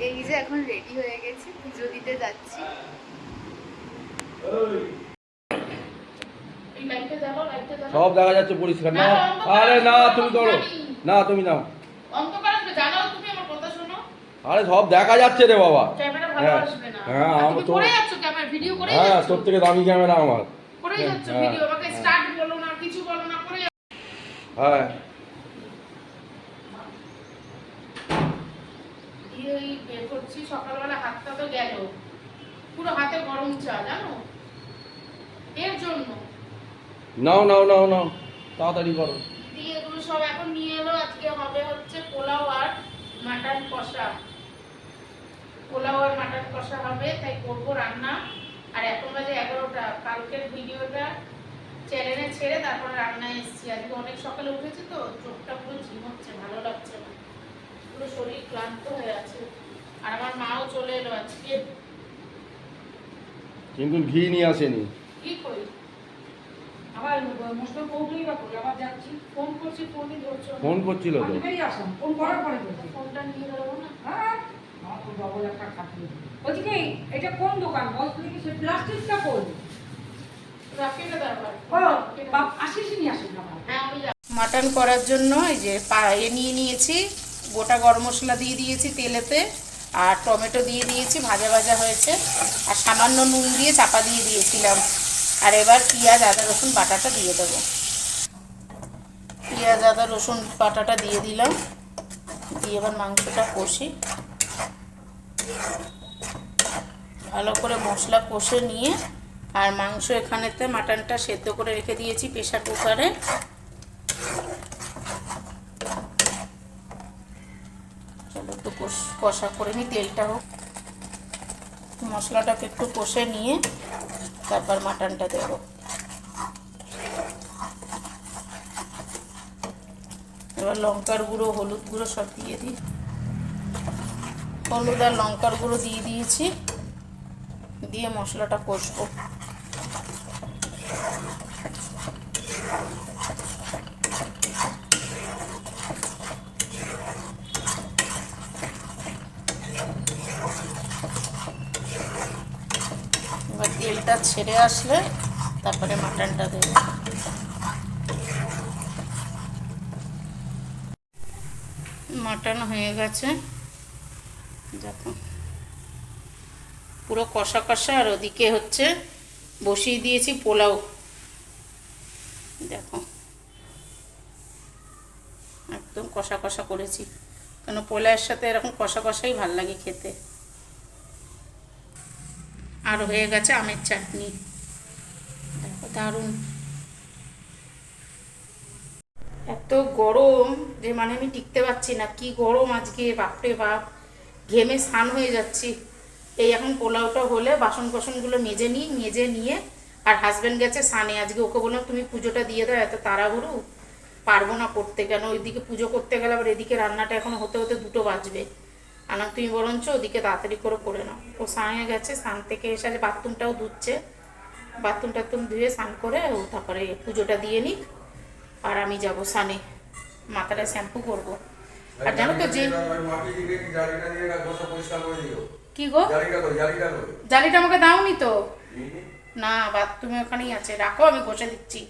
এই যে এখন রেডি হয়ে গেছি পুজো দিতে যাচ্ছি। সব দেখা যাচ্ছে পরিষ্কার। না আরে না তুমি ধরো। না তুমি নাও। অন্ধকার আসবে জানাও তুমি আমার কথা শোনো। আরে সব দেখা যাচ্ছে রে বাবা। ক্যামেরা হ্যাঁ। আসবে না। হ্যাঁ, আমি তো- করে যাচ্ছ ক্যামেরা ভিডিও করে হ্যাঁ তোর থেকে দামি ক্যামেরা আমার। হ্যাঁ, ভিডিও আমাকে হ্যাঁ। স্টার্ট বলো না কিছু বলো না করে যাচ্ছ। হ্যাঁ দিয়ে ওই করছি। সকালবেলা হাতটা তো গেল। পুরো হাতে গরম চা জানো? এর জন্য। নাও নাও নাও নাও। তাড়াতাড়ি করো। দিয়ে এগুলো সব এখন নিয়ে এলো। আজকে হবে হচ্ছে পোলাও আর মাটন কষা। পোলাও আর মাটন কষা হবে তাই করব রান্না। আর এখন বাজে এগারোটা। কালকের ভিডিওটা চ্যানেলে ছেড়ে তারপরে রান্নায় এসেছি। আজকে অনেক সকালে উঠেছি তো চোখটা পুরো ঝিমোচ্ছে ভালো লাগছে না। পুরো শরীর ক্লান্ত হয়ে আছে। আর আমার মাও চলে এলো আজকে। কিন্তু ঘি নিয়ে আসেনি। কি করি আবার মশলা পৌঁছেই বা করি আবার যাচ্ছি। ফোন করছি ফোনই ধরছো ফোন করছিল তো। আমি বেরিয়ে আসলাম। ফোন করার পরে বলছি ফোনটা নিয়ে বেরোবো না? হ্যাঁ। আমার তো ডবল একটা খাটিয়ে বলছি কি এটা কোন দোকান? বল তুই কি সে প্লাস্টিকটা না হ্যাঁ আমি মাটন করার জন্য এই যে এ নিয়ে নিয়েছি। গোটা গরম মশলা দিয়ে দিয়েছি তেলেতে, আর টমেটো দিয়ে দিয়েছি, ভাজা ভাজা হয়েছে, আর সামান্য নুন দিয়ে চাপা দিয়ে দিয়েছিলাম। আর এবার পেঁয়াজ, আদা, রসুন, বাটাটা দিয়ে দেবো। পেঁয়াজ, আদা, রসুন, বাটাটা দিয়ে দিলাম। দিয়ে এবার মাংসটা কষি। ভালো করে মশলা কষে নিয়ে, আর মাংস এখানেতে মাটনটা সেদ্ধ করে রেখে দিয়েছি প্রেশার কুকারে চলো একটু কষ- করে নিই তেলটা হোক। মশলাটাকে একটু কষে নিয়ে তারপর মাটনটা দেবো। এবার লঙ্কার গুঁড়ো, হলুদ গুঁড়ো সব দিয়ে দিই। হলুদ আর লঙ্কার গুঁড়ো দিয়ে দিয়েছি। দিয়ে মশলাটা কষবো এবার তেলটা ছেড়ে আসলে তারপরে মাটনটা দেবো। মাটন হয়ে গেছে। দেখো। পুরো কষা কষা, আর ওদিকে হচ্ছে বসিয়ে দিয়েছি পোলাও। দেখো। একদম কষা কষা করেছি। কেন পোলাওয়ের সাথে এরকম কষা কষাই ভালো লাগে খেতে। আর হয়ে গেছে আমের চাটনি। দেখো দারুণ। এত গরম যে মানে আমি টিকতে পারছি না। কি গরম আজকে, বাপরে বাপ। ঘেমে স্নান হয়ে যাচ্ছি। এই এখন পোলাওটা হলে বাসন কোসনগুলো মেজে নিই, মেজে নিয়ে আর হাজব্যান্ড গেছে সানে আজকে ওকে বললাম, তুমি পুজোটা দিয়ে দাও, এত তাড়াহুড়ো। পারব না করতে কেন? ওইদিকে পুজো করতে গেলে আবার এদিকে রান্নাটা এখন হতে হতে দুটো বাজবে। আনাম তুমি বরঞ্চ ওদিকে তাড়াতাড়ি করে করে নাও। ও সানে গেছে, স্নান থেকে এসে আজ বাথরুমটাও ধুচ্ছে। বাথরুম টাথরুম ধুয়ে স্নান করে ও তারপরে পুজোটা দিয়ে নিক আর আমি যাব সানে মাথাটা শ্যাম্পু করব। আর জানো তো যে কি গো? জালিটা আমাকে দাওনি তো। না, বাথরুমে ওখানেই আছে। রাখো, আমি বসে দিচ্ছি।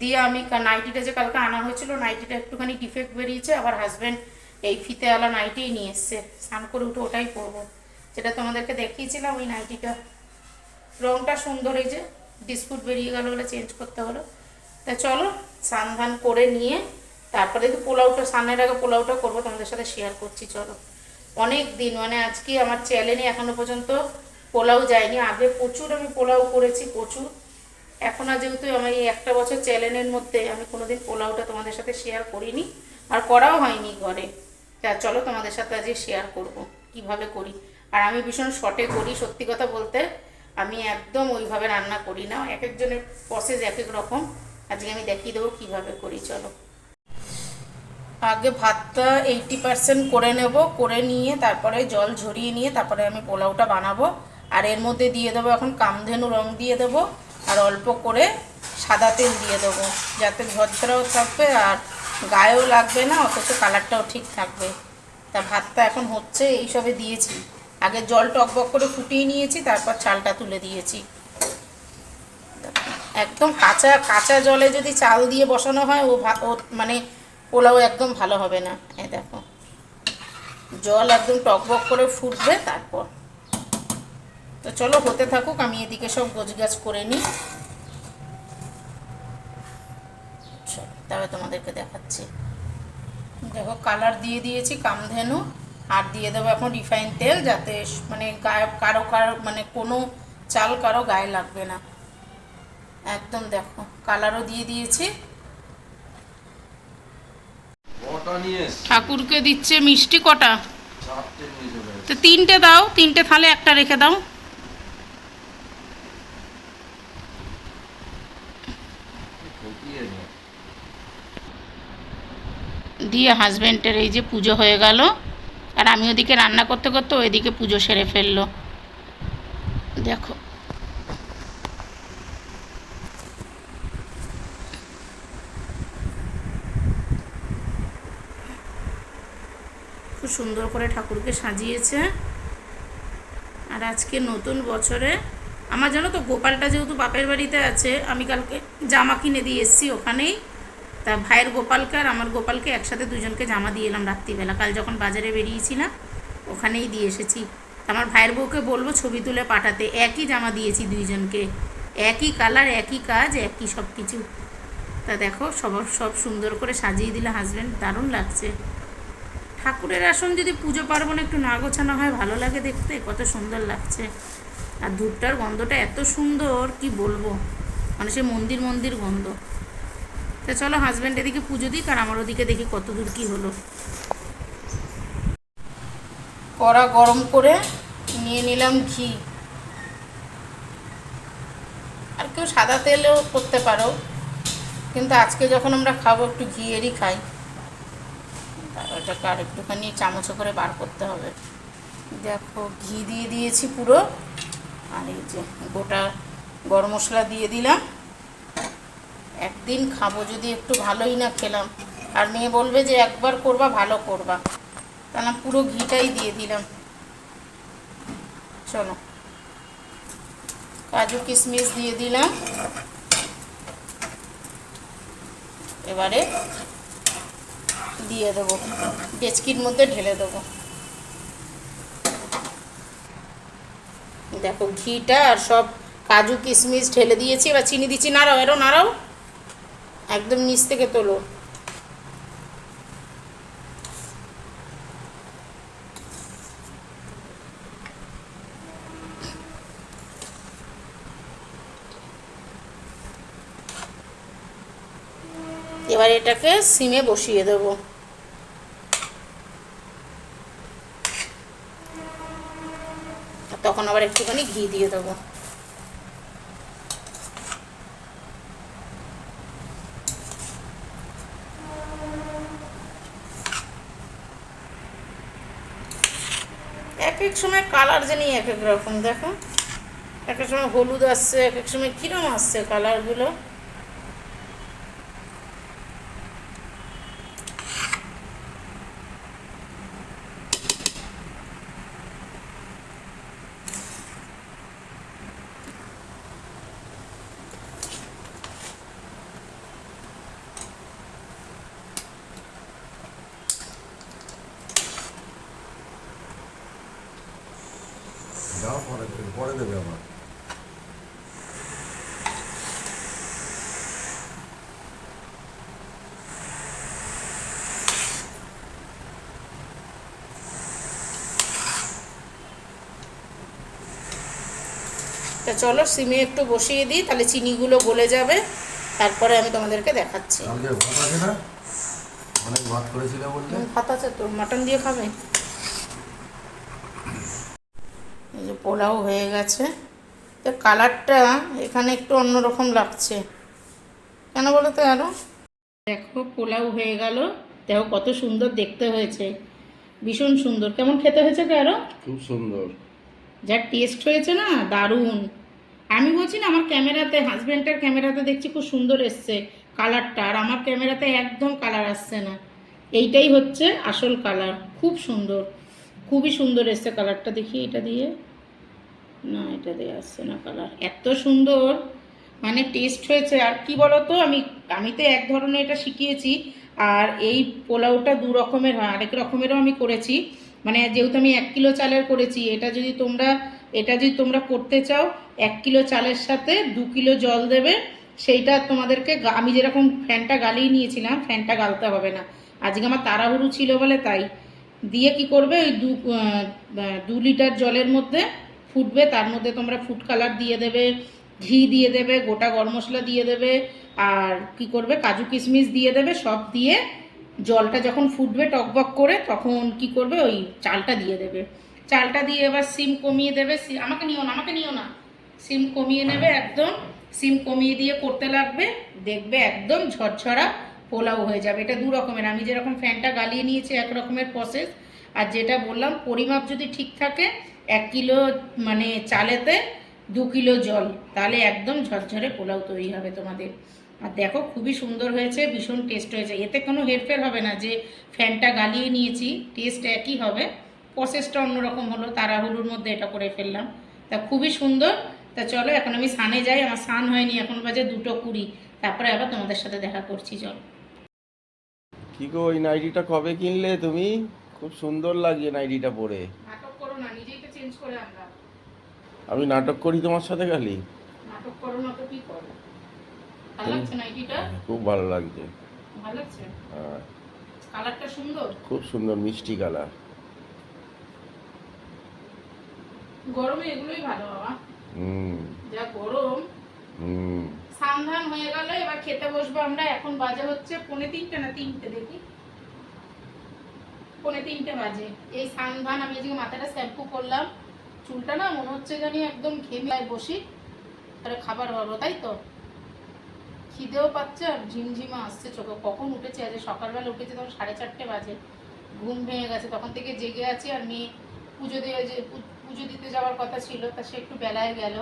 দিয়ে আমি নাইটিটা যে কালকে আনা হয়েছিল নাইটিটা একটুখানি ডিফেক্ট বেরিয়েছে। আবার হাজব্যান্ড এই ফিতে ফিতেওয়ালা নাইটিই নিয়ে এসছে। স্নান করে উঠে ওটাই পরবো। যেটা তোমাদেরকে দেখিয়েছিলাম, ওই নাইটিটা। রংটা সুন্দর এই যে ডিসপুট বেরিয়ে গেল বলে চেঞ্জ করতে হলো। তা চলো, স্নান ধান করে নিয়ে, তারপরে তো পোলাওটা, স্নানের আগে পোলাওটা করব, তোমাদের সাথে শেয়ার করছি, চলো। অনেক দিন মানে আজকে আমার চ্যানেলে এখনও পর্যন্ত পোলাও যায়নি। আগে প্রচুর আমি পোলাও করেছি, প্রচুর। এখন আর যেহেতু আমার এই একটা বছর চ্যানেলের মধ্যে আমি কোনোদিন পোলাওটা তোমাদের সাথে শেয়ার করিনি, আর করাও হয়নি ঘরে। তা চলো তোমাদের সাথে আজকে শেয়ার করব, কীভাবে করি। আর আমি ভীষণ শর্টে করি, সত্যি কথা বলতে। আমি একদম ওইভাবে রান্না করি না, এক একজনের প্রসেস এক এক রকম। আজকে আমি দেখিয়ে দেবো কীভাবে করি, চলো। আগে ভাতটা এইটি পার্সেন্ট করে নেব, করে নিয়ে তারপরে জল ঝরিয়ে নিয়ে তারপরে আমি পোলাওটা বানাবো। আর এর মধ্যে দিয়ে দেবো এখন কামধেনু রং দিয়ে দেবো। আর অল্প করে সাদা তেল দিয়ে দেবো, যাতে ঝরঝরাও থাকবে আর গায়েও লাগবে না, অথচ কালারটাও ঠিক থাকবে। তা ভাতটা এখন হচ্ছে এই সবে দিয়েছি। আগে জল টকবক করে ফুটিয়ে নিয়েছি, তারপর চালটা তুলে দিয়েছি। একদম কাঁচা কাঁচা জলে যদি চাল দিয়ে বসানো হয়, ও মানে পোলাও একদম ভালো হবে না। এই দেখো। জল একদম টকবক করে ফুটবে, তারপর। তো চলো, হতে থাকুক, আমি এদিকে সব গোছগাছ করে নিই চলো, তবে তোমাদেরকে দেখাচ্ছি। দেখো কালার দিয়ে দিয়েছি কামধেনু আর দিয়ে দেবো এখন রিফাইন তেল যাতে মানে গায়ে কারও কারও মানে কোনো চাল কারও গায়ে লাগবে না। একদম দেখো কালারও দিয়ে দিয়েছি? ঠাকুরকে দিচ্ছে মিষ্টি কটা। তো তিনটে দাও তিনটে থালে একটা রেখে দাও ঠকিয়ে নে। দিয়ে হাজব্যান্ডের এই যে পুজো হয়ে গেল। আর আমি ওদিকে রান্না করতে করতে ওইদিকে পুজো সেরে ফেলল। দেখো। খুব সুন্দর করে ঠাকুরকে সাজিয়েছে। আর আজকে নতুন বছরে, আমার জানো তো গোপালটা যেহেতু বাপের বাড়িতে আছে, আমি কালকে জামা কিনে দিয়ে এসেছি ওখানেই। তা ভাইয়ের গোপালকে আর আমার গোপালকে একসাথে দুজনকে জামা দিয়ে এলাম রাত্রিবেলা। কাল যখন বাজারে বেরিয়েছি না ওখানেই দিয়ে এসেছি। আমার ভাইয়ের বউকে বলব ছবি তুলে পাঠাতে। একই জামা দিয়েছি দুইজনকে। একই কালার, একই কাজ, একই সব কিছু তা দেখো সবার সব সুন্দর করে সাজিয়ে দিলে হাজব্যান্ড দারুণ লাগছে। ঠাকুরের আসন যদি পুজো পার্বণ একটু না গোছানো হয়, ভালো লাগে দেখতে। কত সুন্দর লাগছে। আর ধূপটার গন্ধটা এত সুন্দর, কি বলব? মানে সে মন্দির মন্দির গন্ধ। তা চলো হাজব্যান্ড এদিকে পুজো দিক আর আমার ওদিকে দেখি কত দূর কী হলো। কড়া গরম করে নিয়ে নিলাম ঘি। আর কেউ সাদা তেলেও করতে পারো, কিন্তু আজকে যখন আমরা খাব একটু ঘিয়েরই খাই। ওটাকে আর একটুখানি চামচে করে বার করতে হবে। দেখো ঘি দিয়ে দিয়েছি পুরো, আর এই যে গোটা গরম মশলা দিয়ে দিলাম। একদিন খাব, যদি একটু ভালোই না খেলাম। আর মেয়ে বলবে যে, একবার করবা, ভালো করবা। তাহলে পুরো ঘিটাই দিয়ে দিলাম। চলো। কাজু কিশমিশ দিয়ে দিলাম। এবারে দিয়ে দেবো। ডেচকির মধ্যে ঢেলে দেবো। দেখো, ঘিটা আর সব কাজু কিশমিশ ঢেলে দিয়েছি। এবার চিনি দিচ্ছি। নাড়াও, এরও নাড়াও। একদম নিচ থেকে তোলো। এবার এটাকে সিমে বসিয়ে দেবো। তখন আবার একটুখানি ঘি দিয়ে দেবো। এক সময় কালার জানি এক এক রকম, দেখো। এক এক সময় হলুদ আসছে, এক এক সময় কিরম আসছে কালারগুলো যাও পরে দেবে আবার তা চলো সিমে একটু বসিয়ে দিই তাহলে চিনিগুলো গলে যাবে। তারপরে আমি তোমাদেরকে দেখাচ্ছি। ভাত আছে না? অনেক ভাত করেছিল হুম, ভাত আছে তো মাটন দিয়ে খাবে এই যে পোলাও হয়ে গেছে। তো কালারটা এখানে একটু অন্যরকম লাগছে। কেন বলো তো আরও? দেখো পোলাও হয়ে গেল। দেখো কত সুন্দর দেখতে হয়েছে। ভীষণ সুন্দর। কেমন খেতে হয়েছে কারও খুব সুন্দর। যা টেস্ট হয়েছে না দারুণ। আমি বলছি না আমার ক্যামেরাতে হাজব্যান্ডের ক্যামেরাতে দেখছি খুব সুন্দর এসছে কালারটা। আর আমার ক্যামেরাতে একদম কালার আসছে না। এইটাই হচ্ছে আসল কালার। খুব সুন্দর। খুবই সুন্দর এসছে কালারটা। দেখি এটা দিয়ে। না এটা দিয়ে আসছে না কালার এত সুন্দর মানে টেস্ট হয়েছে। আর কি বলতো, আমি আমি তো এক ধরনের এটা শিখিয়েছি। আর এই পোলাওটা দু রকমের হয়। আরেক রকমেরও আমি করেছি। মানে যেহেতু আমি এক কিলো চালের করেছি, এটা যদি তোমরা, এটা যদি তোমরা করতে চাও, এক কিলো চালের সাথে দু কিলো জল দেবে। সেইটা তোমাদেরকে আমি যেরকম ফ্যানটা গালিয়ে নিয়েছিলাম, ফ্যানটা গালতে হবে না। আজকে আমার তাড়াহুড়ো ছিল বলে তাই। দিয়ে কি করবে? ওই দু লিটার জলের মধ্যে ফুটবে, তার মধ্যে তোমরা ফুড কালার দিয়ে দেবে, ঘি দিয়ে দেবে, গোটা গরম মশলা দিয়ে দেবে, আর কি করবে, কাজু কিশমিশ দিয়ে দেবে, সব দিয়ে জলটা যখন ফুটবে টকবক করে, তখন কি করবে, ওই চালটা দিয়ে দেবে। চালটা দিয়ে এবার সিম কমিয়ে দেবে আমাকে নিও না, আমাকে নিও না। সিম কমিয়ে নেবে একদম, সিম কমিয়ে দিয়ে করতে লাগবে, দেখবে একদম ঝরঝরা পোলাও হয়ে যাবে। এটা দু রকমের, আমি যেরকম ফ্যানটা গালিয়ে নিয়েছি, এক রকমের প্রসেস আর যেটা বললাম, পরিমাপ যদি ঠিক থাকে এক কিলো মানে চালেতে দু কিলো জল। তাহলে একদম ঝরঝরে পোলাও তৈরি হবে তোমাদের। আর দেখো খুবই সুন্দর হয়েছে ভীষণ টেস্ট হয়েছে। এতে কোনো হেরফের হবে না যে ফ্যানটা গালিয়ে নিয়েছি টেস্ট একই হবে। প্রসেসটা অন্যরকম হলো তাড়াহুড়োর মধ্যে এটা করে ফেললাম। তা খুবই সুন্দর। তা চলো এখন আমি সানে যাই। আমার সান হয়নি এখন বাজে দুটো কুড়ি। তারপরে আবার তোমাদের সাথে দেখা করছি চলো। কি গো ওই নাইটিটা কবে কিনলে তুমি? খুব সুন্দর লাগছে নাইটিটা পরে। নাটক করো না নিজেই চেঞ্জ করে আমি নাটক করি তোমার সাথে খালি? নাটক করো না তো কি করো। ভালো লাগছে এইটা খুব ভালো লাগছে। ভালো লাগছে? হ্যাঁ, কালারটা সুন্দর? খুব সুন্দর মিষ্টি কালার। গরমে এগুলোই ভালো বাবা। হুম। যা গরম। হুম। সান্ধান হয়ে গেল এবার খেতে বসবো আমরা। এখন বাজে হচ্ছে পৌনে তিনটে না তিনটে দেখি। পৌনে তিনটে বাজে। এই সান্ধান আমি আজকে মাথাটা শ্যাম্পু করলাম। চুলটা না মনে হচ্ছে জানি একদম ঘেমে বসি। তাহলে খাবার পাবো তাই তো? খিদেও পাচ্ছে আর ঝিমঝিমা আসছে চোখে। কখন উঠেছে? আজ সকালবেলা উঠেছে তখন সাড়ে চারটে বাজে। ঘুম ভেঙে গেছে। তখন থেকে জেগে আছি আর মেয়ে পুজো দিয়ে যে পুজো দিতে যাওয়ার কথা ছিল, তা সে একটু বেলায় গেল।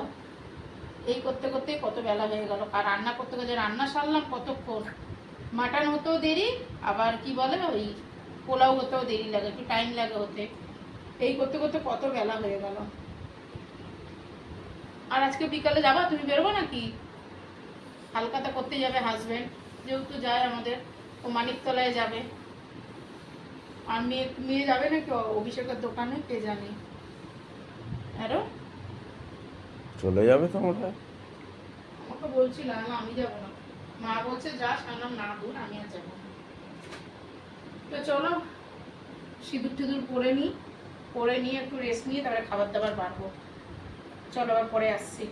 এই করতে করতে কত বেলা হয়ে গেল। আর রান্না করতে করতে রান্না সারলাম কতক্ষণ? মাটন হতেও দেরি, আবার কি বলে ওই পোলাও হতেও দেরি লাগে একটু টাইম লাগে হতে এই করতে করতে কত বেলা হয়ে গেল। আর আজকে বিকালে যাবা? তুমি বেরোবো নাকি? হালকাতা করতে যাবে হাজবেন্ড যেহেতু যায় আমাদের। ও মানিকতলায় যাবে। আর মেয়ে মেয়ে যাবে নাকি? অভিষেকের দোকানে কে জানি। আরও চলে যাবে তোমরা আমাকে। বলছিলাম আমি যাব না। মা বলছে যা সামলাম না দূর আমি আর যাব তো চলো, সিঁদুর টিঁদুর পরে নিই পরে নিয়ে একটু রেস্ট নিয়ে তারপরে খাবার দাবার বাড়বো চলো আবার পরে আসছি।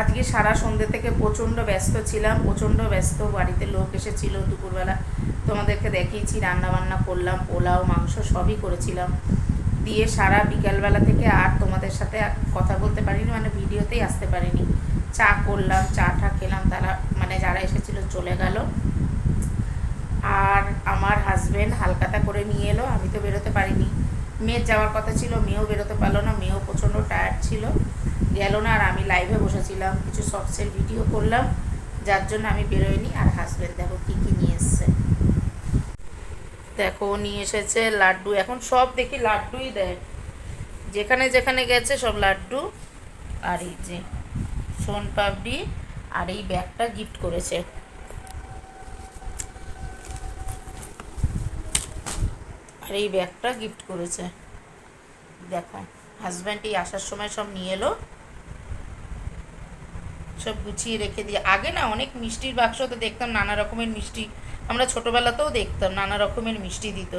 আজকে সারা সন্ধ্যে থেকে প্রচণ্ড ব্যস্ত ছিলাম, প্রচণ্ড ব্যস্ত বাড়িতে লোক এসেছিল দুপুরবেলা। তোমাদেরকে দেখিয়েছি রান্না বান্না করলাম, পোলাও, মাংস সবই করেছিলাম। দিয়ে সারা বিকালবেলা থেকে আর তোমাদের সাথে কথা বলতে পারিনি মানে ভিডিওতেই আসতে পারিনি। চা করলাম, চা টা খেলাম, তারা মানে যারা এসেছিল চলে গেল। আর আমার হাজবেন্ড হালকাতা করে নিয়ে এলো, আমি তো বেরোতে পারিনি। মেয়ের যাওয়ার কথা ছিল, মেয়েও বেরোতে পারল না, মেয়েও প্রচণ্ড টায়ার্ড ছিল। গেল না আর আমি লাইভে বসেছিলাম, কিছু শর্টসের ভিডিও করলাম, যার জন্য আমি বেরোইনি আর হাজবেন্ড দেখো কী কী নিয়ে এসছে। দেখো, নিয়ে এসেছে লাড্ডু। এখন সব দেখি লাড্ডুই দেয়। যেখানে যেখানে গেছে সব লাড্ডু। আর এই যে সোন পাপড়ি আর এই ব্যাগটা গিফট করেছে। আর এই ব্যাগটা গিফট করেছে। দেখো হাজব্যান্ড এই আসার সময় সব নিয়ে এলো। সব গুছিয়ে রেখে দিয়ে আগে না অনেক মিষ্টির বাক্স তো দেখতাম নানা রকমের মিষ্টি। আমরা ছোটোবেলাতেও দেখতাম নানা রকমের মিষ্টি দিত।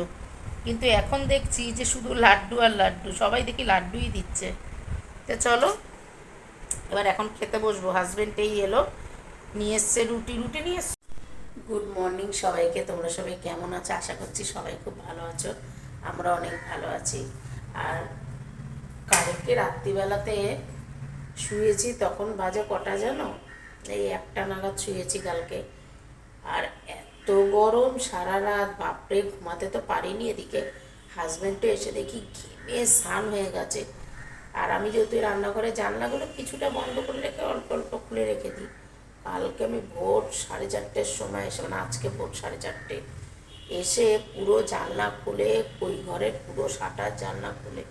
কিন্তু এখন দেখছি যে শুধু লাড্ডু আর লাড্ডু, সবাই দেখি লাড্ডুই দিচ্ছে। তো চলো, এবার এখন খেতে বসবো। হাজব্যান্ডেই এলো, নিয়ে এসছে রুটি। রুটি নিয়ে গুড মর্নিং সবাইকে, তোমরা সবাই কেমন আছো? আশা করছি সবাই খুব ভালো আছো। আমরা অনেক ভালো আছি। আর কালকে রাত্রিবেলাতে শুয়েছি, তখন বাজে কটা জানো? এই একটা নাগাদ শুয়েছি কালকে। আর এত গরম, সারা রাত, বাপরে, ঘুমাতে তো পারিনি এদিকে। হাজব্যান্ডও এসে দেখি ঘেমে স্নান হয়ে গেছে। আর আমি যেহেতু রান্নাঘরে জানলাগুলো কিছুটা বন্ধ করে রেখে অল্প অল্প খুলে রেখে দিই। কালকে আমি ভোর সাড়ে চারটের সময় এসে মানে আজকে ভোর সাড়ে চারটে, এসে পুরো জানলা খুলে, ওই ঘরের পুরো শাটার জানলা খুলে।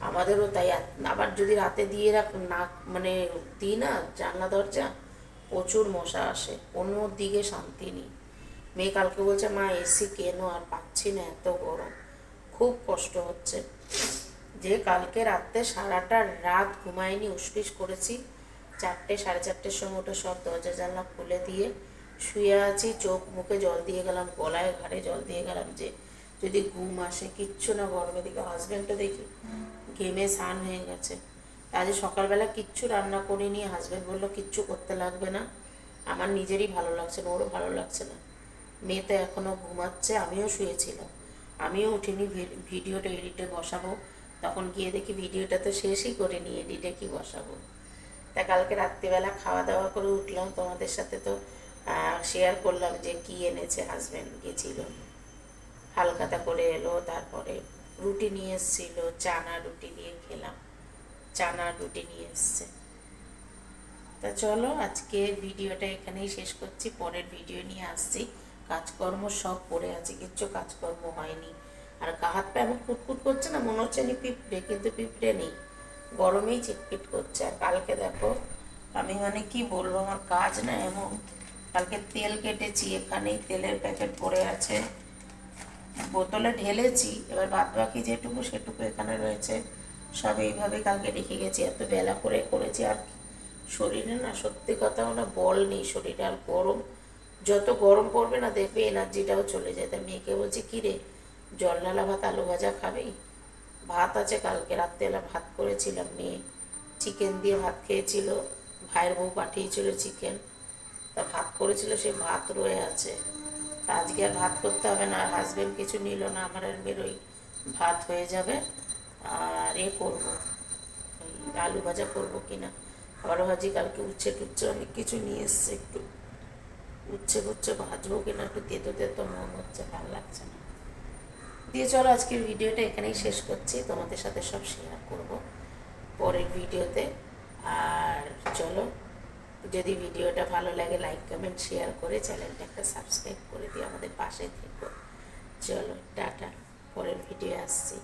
আমাদেরও তাই আবার যদি রাতে দিয়ে রাখ, না মানে দিই না জানলা দরজা, প্রচুর মশা আসে কোনো দিকে শান্তি নেই। মেয়ে কালকে বলছে, মা এসি কেন? আর পাচ্ছি না এত গরম। খুব কষ্ট হচ্ছে। যে কালকে রাত্রে সারাটা রাত ঘুমাইনি উসপিস করেছি চারটে, সাড়ে চারটের সময় ওটা সব দরজা জানলা খুলে দিয়ে শুয়ে আছি, চোখ মুখে জল দিয়ে গেলাম, গলায় ঘাড়ে জল দিয়ে গেলাম যে যদি ঘুম আসে, কিচ্ছু না গরমে দিকে হাজব্যান্ডটা দেখি ঘেমে স্নান হয়ে গেছে। আজ সকালবেলা কিচ্ছু রান্না করিনি হাজব্যান্ড বলল কিচ্ছু করতে লাগবে না। আমার নিজেরই ভালো লাগছে না, ওরও ভালো লাগছে না। মেয়ে তো এখনও ঘুমাচ্ছে, আমিও শুয়েছিলাম। আমিও উঠিনি ভিডিওটা এডিটে বসাবো। তখন গিয়ে দেখি ভিডিওটা তো শেষই করে করিনি এডিটে কি বসাবো? তা কালকে রাত্রিবেলা খাওয়া দাওয়া করে উঠলাম। তোমাদের সাথে তো শেয়ার করলাম যে কি এনেছে হাজব্যান্ড গেছিল। হালকাতা করে এলো, তারপরে রুটি নিয়ে এসেছিল, চানা রুটি দিয়ে খেলাম। চানা রুটি নিয়ে এসছে। তা চলো আজকে ভিডিওটা এখানেই শেষ করছি। পরের ভিডিও নিয়ে আসছি। কাজকর্ম সব পড়ে আছে, কিচ্ছু কাজকর্ম হয়নি। আর গা হাত পা এমন কুটকুট করছে না, মনে হচ্ছে নি পিঁপড়ে, কিন্তু পিঁপড়ে নেই। গরমেই চিটপিট করছে। আর কালকে দেখো, আমি মানে কি বলব, আমার কাজ না এমন। কালকে তেল কেটেছি, এখানেই তেলের প্যাকেট পড়ে আছে। বোতলে ঢেলেছি, এবার বাদ বাকি যেটুকু সেটুকু এখানে রয়েছে, সব এইভাবে কালকে রেখে গেছি। এত বেলা করে করেছি, আর শরীরে না সত্যি কথা না বল নেই, শরীরে আর গরম। যত গরম পড়বে না, দেখবে এনার্জিটাও চলে যায়। তা মেয়েকে বলছি, কী রে, জল ঢালা ভাত, আলু ভাজা খাবি? ভাত আছে কালকে, রাত্রেবেলা ভাত করেছিলাম মেয়ে চিকেন দিয়ে ভাত খেয়েছিল, ভাইয়ের বউ পাঠিয়েছিল চিকেন তা ভাত করেছিল, সে ভাত রয়ে আছে। তা আজকে আর ভাত করতে হবে না হাজবেন্ড কিছু নিল না, আমার আর বেরোই ভাত হয়ে যাবে, আর এ করব। আলু ভাজা করব কিনা। আবার ভাজি কালকে উচ্ছে টুচ্ছে অনেক কিছু নিয়ে এসছে একটু। উচ্ছে ফুচ্ছে ভাজবো কিনা, একটু তেতো তেতো মন হচ্ছে, ভালো লাগছে না। দিয়ে চলো আজকের ভিডিওটা এখানেই শেষ করছি। তোমাদের সাথে সব শেয়ার করব পরের ভিডিওতে। আর চলো, যদি ভিডিওটা ভালো লাগে লাইক কমেন্ট শেয়ার করে চ্যানেলটা একটা সাবস্ক্রাইব করে দিয়ে আমাদের পাশে থেকো। চলো, টাটা, পরের ভিডিও আসছি।